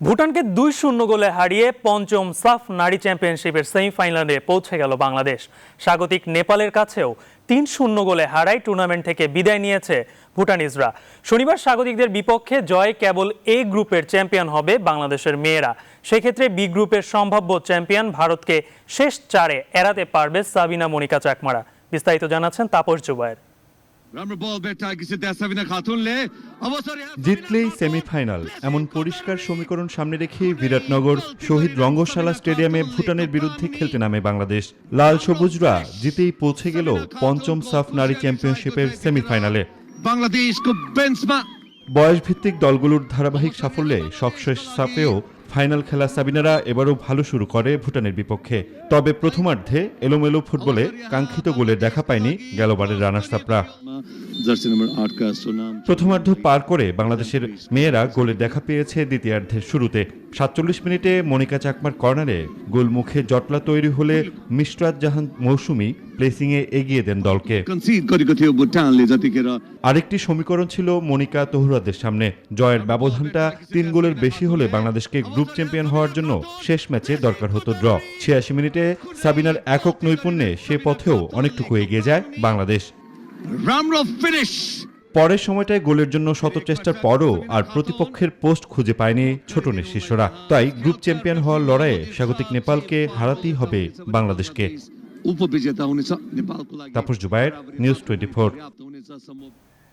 ভুটানকে দুই শূন্য গোলে হারিয়ে পঞ্চম সাফ নারী চ্যাম্পিয়নশিপের সেমিফাইনালে পৌঁছে গেল বাংলাদেশ। স্বাগতিক নেপালের কাছেও তিন শূন্য গোলে হারায় টুর্নামেন্ট থেকে বিদায় নিয়েছে ভুটানিজরা। শনিবার স্বাগতিকদের বিপক্ষে জয় কেবল এ গ্রুপের চ্যাম্পিয়ন হবে বাংলাদেশের মেয়েরা। সেক্ষেত্রে বি গ্রুপের সম্ভাব্য চ্যাম্পিয়ন ভারতকে শেষ চারে এড়াতে পারবে সাবিনা মনিকা চাকমারা। বিস্তারিত জানাচ্ছেন তাপস জুবায়ের। জিতলেই সেমিফাইনাল এমন পরিষ্কার সমীকরণ সামনে রেখে বিরাটনগর শহীদ রঙ্গশালা স্টেডিয়ামে ভুটানের বিরুদ্ধে খেলতে নামে বাংলাদেশ। লাল সবুজরা জিতেই পৌঁছে গেল পঞ্চম সাফ নারী চ্যাম্পিয়নশিপের সেমিফাইনালে। বাংলাদেশ বয়স ভিত্তিক দলগুলোর ধারাবাহিক সাফল্যে সবশেষ সাফেও ফাইনাল খেলা সাবিনারা এবারও ভালো শুরু করে ভুটানের বিপক্ষে। তবে প্রথমার্ধে এলোমেলো ফুটবলে কাঙ্ক্ষিত গোলের দেখা পায়নি গেলবারের রানার্সাপরা প্রথমার্ধ পার করে বাংলাদেশের মেয়েরা গোলের দেখা পেয়েছে দ্বিতীয়ার্ধের শুরুতে। সাতচল্লিশ মিনিটে মনিকা চাকমার কর্নারে গোলমুখে জটলা তৈরি হলে মিষ্টরাত জাহান মৌসুমি প্লেসিংয়ে এগিয়ে দেন দলকে। আরেকটি সমীকরণ ছিল মনিকা তহুরাদের সামনে। জয়ের ব্যবধানটা তিন গোলের বেশি হলে বাংলাদেশকে গ্রুপ চ্যাম্পিয়ন হওয়ার জন্য শেষ ম্যাচে দরকার হতো ড্র। ছিয়াশি মিনিটে সাবিনার একক নৈপুণ্যে সে পথেও অনেকটুকু এগিয়ে যায় বাংলাদেশ। রামরফ ফিনিশ পরের সময়টায় গোলের জন্য শত চেষ্টার পরও আর প্রতিপক্ষের পোস্ট খুঁজে পায়নি ছোটনের শিষ্যরা তাই গ্রুপ চ্যাম্পিয়ন হওয়ার লড়াইয়ে স্বাগতিক নেপালকে হারাতেই হবে বাংলাদেশকে। Tapas Jubair News Twenty Four